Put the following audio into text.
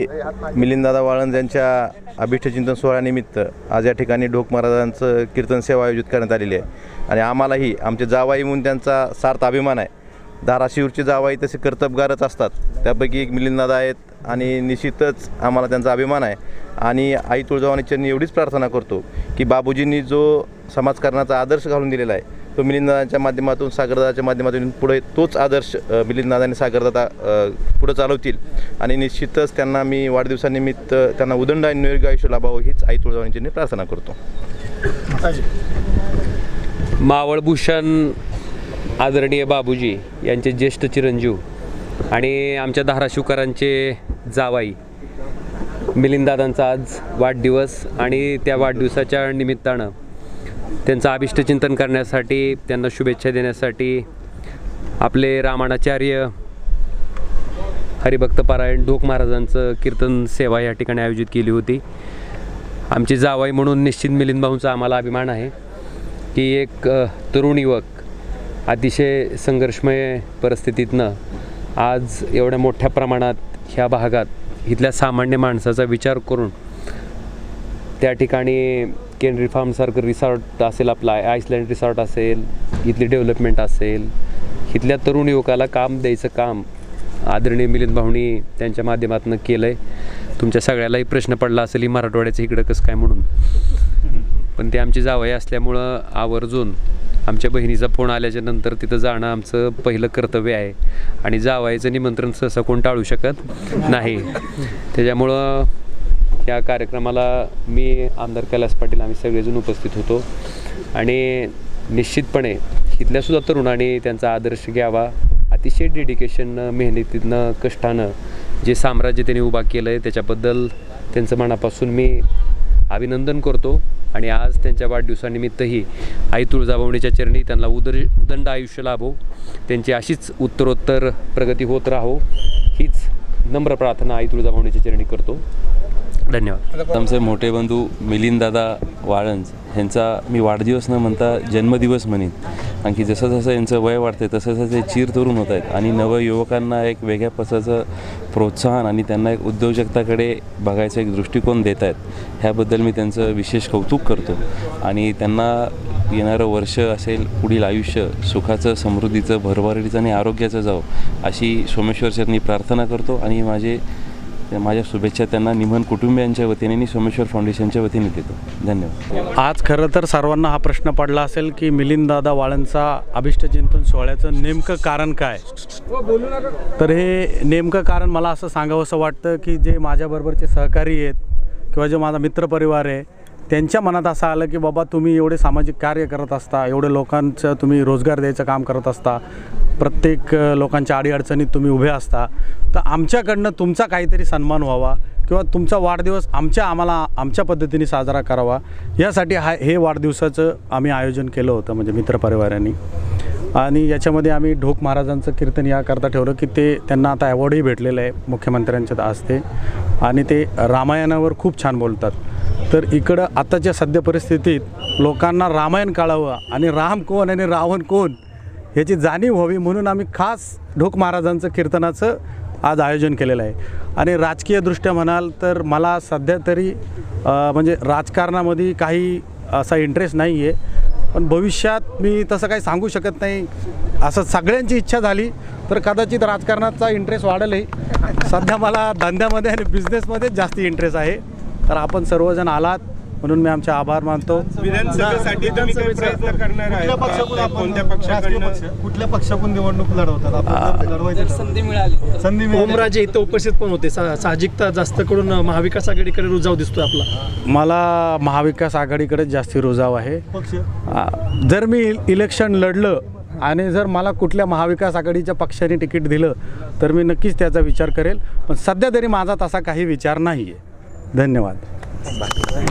मिलिंददादा वाळंज यांच्या अभिष्टचिंतन सोहळ्यानिमित्त आज या ठिकाणी ढोक महाराजांचं कीर्तन सेवा आयोजित करण्यात आलेली आहे. आणि आम्हालाही आमचे जावाई म्हणून त्यांचा सार्थ अभिमान आहे. धाराशिवचे जावाई तसे कर्तबगारच असतात. त्यापैकी एक मिलिंददादा आहेत आणि निश्चितच आम्हाला त्यांचा अभिमान आहे. आणि आई तुळजावानी चरणी एवढीच प्रार्थना करतो की बाबूजींनी जो समाजकारणाचा आदर्श घालून दिलेला आहे तो मिलिंददादांच्या माध्यमातून सागरदादाच्या माध्यमातून पुढे तोच आदर्श अ, मिलिंददादा आणि सागरदादा पुढे चालवतील. आणि निश्चितच त्यांना मी वाढदिवसानिमित्त त्यांना उदंड आणि निरोगी आयुष्य लाभावं हीच आई तुळजावानीची प्रार्थना करतो. मावळभूषण आदरणीय बाबूजी यांचे ज्येष्ठ चिरंजीव आणि आमच्या धाराशिवकरांचे जावाई. मिलिंददादांचा आज वाढदिवस आणि त्या वाढदिवसाच्या निमित्तानं त्यांचं अभिष्टचिंतन करण्यासाठी त्यांना शुभेच्छा देण्यासाठी आपले रामाणाचार्य हरिभक्तपारायण ढोक महाराजांचं कीर्तन सेवा या ठिकाणी आयोजित केली होती. आमची जावाई म्हणून निश्चित मिलिंद भाऊंचा आम्हाला अभिमान आहे की एक तरुण युवक अतिशय संघर्षमय परिस्थितीतनं आज एवढ्या मोठ्या प्रमाणात ह्या भागात इथल्या सामान्य माणसाचा विचार करून त्या ठिकाणी केनरी फार्मसारखं रिसॉर्ट असेल आपला आयसलँड रिसॉर्ट असेल इथली डेव्हलपमेंट असेल इथल्या तरुण युवकाला काम द्यायचं काम आदरणीय मिलिंद भाऊनी त्यांच्या माध्यमातून केलं आहे तुमच्या सगळ्यालाही प्रश्न पडला असेल ही मराठवाड्याचं इकडं कसं काय म्हणून? पण ते आमची जावई असल्यामुळं आवर्जून आमच्या बहिणीचा फोन आल्याच्यानंतर तिथं जाणं आमचं पहिलं कर्तव्य आहे. आणि जावायचं निमंत्रण सहसा कोण टाळू शकत नाही. त्याच्यामुळं या कार्यक्रमाला मी आमदार कैलास पाटील आम्ही सगळेजण उपस्थित होतो. आणि निश्चितपणे इथल्यासुद्धा तरुणाने तरुणांनी त्यांचा आदर्श घ्यावा. अतिशय डेडिकेशननं मेहनतीनं कष्टानं जे साम्राज्य त्यांनी उभा केलं आहे त्याच्याबद्दल त्यांचं मनापासून मी अभिनंदन करतो. आणि आज त्यांच्या वाढदिवसानिमित्तही आई तुळजाभवनीच्या चरणी त्यांना उदर उदंड आयुष्य लाभो. त्यांची अशीच उत्तरोत्तर प्रगती होत राहो. हीच नम्र प्रार्थना आई तुळजाभवनीच्या चरणी करतो. धन्यवाद. आमचे मोठे बंधू मिलिंददादा वाळंज ह्यांचा मी वाढदिवस न म्हणता जन्मदिवस म्हणेन. कारण की जसं जसं यांचं वय वाढते तसं तसं ते चीर तरुण होत आहेत. आणि नवयुवकांना एक वेगळ्या पसाचं प्रोत्साहन आणि त्यांना एक उद्योजकताकडे बघायचा एक दृष्टिकोन देत आहेत. ह्याबद्दल मी त्यांचं विशेष कौतुक करतो. आणि त्यांना येणारं वर्ष असेल पुढील आयुष्य सुखाचं समृद्धीचं भरभराटीचं आणि आरोग्याचं जावं अशी सोमेश्वरचरणी प्रार्थना करतो. आणि माझे माझ्या शुभेच्छा त्यांना निमन कुटुंबियांच्या वतीने आणि सोमेश्वर फाउंडेशनच्या वतीने देतो. धन्यवाद. आज खरं तर सर्वांना हा प्रश्न पडला असेल की मिलिंददादा वाळंचा अभिष्टचिंतन सोहळ्याचं नेमकं कारण काय? तर हे नेमकं कारण मला असं सांगावंसं वाटतं की जे माझ्याबरोबरचे सहकारी आहेत किंवा जे माझा मित्रपरिवार आहे त्यांच्या मनात असं आलं की बाबा तुम्ही एवढे सामाजिक कार्य करत असता एवढे लोकांचं तुम्ही रोजगार द्यायचं काम करत असता प्रत्येक लोकांच्या अडीअडचणीत तुम्ही उभे असता तर आमच्याकडनं तुमचा काहीतरी सन्मान व्हावा किंवा तुमचा वाढदिवस आमच्या आम्हाला आमच्या पद्धतीने साजरा करावा. यासाठी हा हे वाढदिवसाचं आम्ही आयोजन केलं होतं म्हणजे मित्रपरिवारांनी. आणि याच्यामध्ये आम्ही ढोक महाराजांचं कीर्तन याकरता ठेवलं की ते त्यांना आता अवॉर्डही भेटलेलं आहे मुख्यमंत्र्यांच्या हस्ते आणि ते रामायणावर खूप छान बोलतात. तर इकडं आताच्या सध्या परिस्थितीत लोकांना रामायण कळावं आणि राम कोण आणि रावण कोण ह्याची जाणीव व्हावी म्हणून आम्ही खास ढोक महाराजांचं कीर्तनाचं आज आयोजन केलेलं आहे. आणि राजकीयदृष्ट्या म्हणाल तर मला सध्या तरी म्हणजे राजकारणामध्ये काही असा इंटरेस्ट नाही आहे पण भविष्यात मी तसं काही सांगू शकत नाही. असं सगळ्यांची इच्छा झाली तर कदाचित राजकारणाचा इंटरेस्ट वाढेलही सध्या मला धंद्यामध्ये आणि बिझनेसमध्येच जास्त इंटरेस्ट आहे. तर आपण सर्वजण आलात. म्हणून मी आमचे आभार मानतो. विधानसभेसाठी तुम्ही काही प्रयत्न करणार आहे कुठल्या पक्षाकडून का? आपण कोणत्या राजकीय पक्षाकडनं पक्ष कुठल्या पक्षाकडून निवडणूक लढवतात? आपण लढवायचं ठरवलं. संधी मिळाली. ओमराजे इथं उपस्थित पण होते. सा- साहजिकता जास्त करून महाविकास आघाडीकडे रुजाव दिसतोय आपला. मला महाविकास आघाडीकडेच जास्ती रुजाव आहे. पक्ष? आ, जर मी इलेक्शन लढलं आणि जर मला कुठल्या महाविकास आघाडीच्या पक्षाने तिकीट दिलं तर मी नक्कीच त्याचा विचार करेल. पण सध्या तरी माझा तसा काही विचार नाही आहे धन्यवाद.